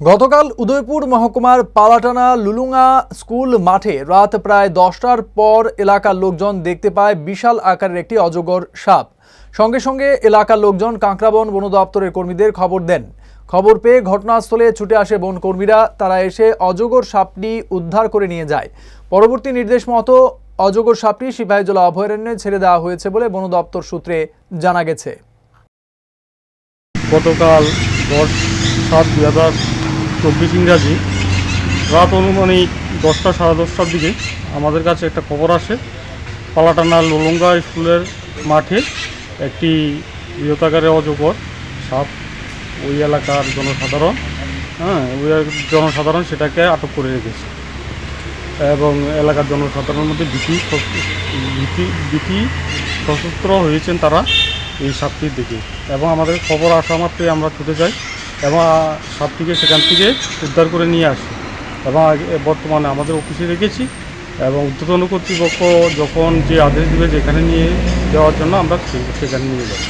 গতকাল উদয়পুর মহকুমার পালাটানা লুলুঙ্গা স্কুল মাঠে রাত প্রায় দশটার পর এলাকার লোকজন দেখতে পায় বিশাল আকারের একটি অজগর সাপ। সঙ্গে সঙ্গে এলাকার লোকজন কাঁকড়াবন বন দপ্তরের কর্মীদের খবর দেন। খবর পেয়ে ঘটনাস্থলে ছুটে আসে বন কর্মীরা তারা এসে অজগর সাপটি উদ্ধার করে নিয়ে যায়। পরবর্তী নির্দেশ মতো অজগর সাপটি সিপাহীজলা অভয়ারণ্যে ছেড়ে দেওয়া হয়েছে বলে বন দপ্তর সূত্রে জানা গেছে। গতকাল সাত চব্বিশ ইংরাজি। রাত অনুমানিক দশটা সাড়ে দশটার দিকে আমাদের কাছে একটা খবর আসে। পালাটানা লোলঙ্গা স্কুলের মাঠে একটি বৃহতাকারে অজগর, সাপ ওই এলাকার জনসাধারণ হ্যাঁ ওই জনসাধারণ সেটাকে আটক করে রেখেছে। এবং এলাকার জনসাধারণের মধ্যে ভীতি ভীতি ভীতি সশস্ত্র হয়েছেন তারা এই সাপটির দিকে। এবং আমাদের খবর আসা মাত্রই আমরা ছুটে যাই। এবং সাপটিকে সেখান থেকে উদ্ধার করে নিয়ে আসি। এবং বর্তমানে আমাদের অফিসে রেখেছি এবং উদ্বোধন কর্তৃপক্ষ যখন যে আদেশ দেবে যেখানে নিয়ে যাওয়ার জন্য আমরা সেখানে নিয়ে যাই